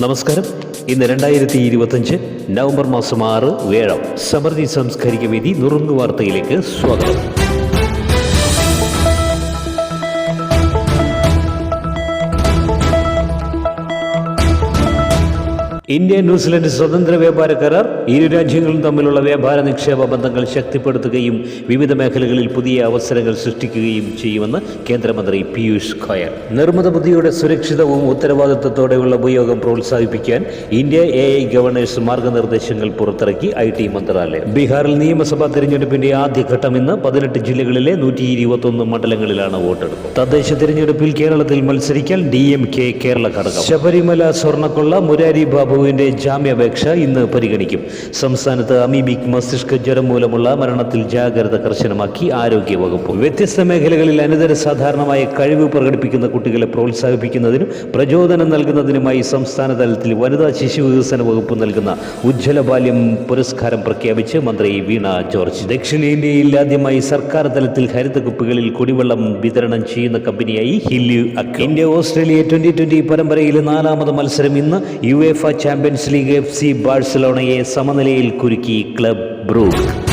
നമസ്കാരം. ഇന്ന് രണ്ടായിരത്തി ഇരുപത്തഞ്ച് നവംബർ മാസം ആറ് വേഴം. സമൃദ്ധി സാംസ്കാരിക വേദി നുറുങ്ങു വാർത്തയിലേക്ക് സ്വാഗതം. ഇന്ത്യ ന്യൂസിലൻഡ് സ്വതന്ത്ര വ്യാപാര കരാർ ഇരു രാജ്യങ്ങളും തമ്മിലുള്ള വ്യാപാര നിക്ഷേപ ബന്ധങ്ങൾ ശക്തിപ്പെടുത്തുകയും വിവിധ മേഖലകളിൽ പുതിയ അവസരങ്ങൾ സൃഷ്ടിക്കുകയും ചെയ്യുമെന്ന് കേന്ദ്രമന്ത്രി പീയൂഷ് ഖോയൽ നിർമ്മിത ബുദ്ധിയുടെ സുരക്ഷിതവും ഉത്തരവാദിത്വത്തോടെയുള്ള ഉപയോഗം പ്രോത്സാഹിപ്പിക്കാൻ ഇന്ത്യ എ ഐ ഗവർണേഴ്സ് മാർഗനിർദ്ദേശങ്ങൾ പുറത്തിറക്കി ഐ ടി മന്ത്രാലയം. ബീഹാറിൽ നിയമസഭാ തെരഞ്ഞെടുപ്പിന്റെ ആദ്യഘട്ടം ഇന്ന് പതിനെട്ട് ജില്ലകളിലെ നൂറ്റി ഇരുപത്തൊന്ന് മണ്ഡലങ്ങളിലാണ് വോട്ടെടുപ്പ്. തദ്ദേശ തെരഞ്ഞെടുപ്പിൽ കേരളത്തിൽ മത്സരിക്കാൻ ഡി എം കെ കേരള ഘടകം. ശബരിമല സ്വർണക്കൊള്ള മുരാരി ബാബുവിന്റെ ജാമ്യാപേക്ഷ ഇന്ന് പരിഗണിക്കും. സംസ്ഥാനത്ത് അമീബിക് മസ്തിഷ്ക ജ്വരം മൂലമുള്ള മരണത്തിൽ ജാഗ്രത കർശനമാക്കി ആരോഗ്യവകുപ്പ്. വ്യത്യസ്ത മേഖലകളിൽ അനിതര സാധാരണമായ കഴിവ് പ്രകടിപ്പിക്കുന്ന കുട്ടികളെ പ്രോത്സാഹിപ്പിക്കുന്നതിനും പ്രചോദനം നൽകുന്നതിനുമായി സംസ്ഥാന തലത്തിൽ വനിതാ ശിശു വികസന വകുപ്പ് നൽകുന്ന ഉജ്ജ്വല ബാല്യം പുരസ്കാരം പ്രഖ്യാപിച്ച് മന്ത്രി വീണ ജോർജ്. ദക്ഷിണേന്ത്യയിൽ ആദ്യമായി സർക്കാർ തലത്തിൽ ഹരിത കുപ്പികളിൽ കുടിവെള്ളം വിതരണം ചെയ്യുന്ന കമ്പനിയായി ഹില്യു അക്ക. ഇന്ത്യ ഓസ്ട്രേലിയ ട്വന്റി ട്വന്റി പരമ്പരയിലെ നാലാമത് മത്സരം ഇന്ന് UEFA champions league F C ബാഴ്സലോണയെ സമനിലയിൽ കുരുക്കി ക്ലബ് ബ്രൂക്ക്.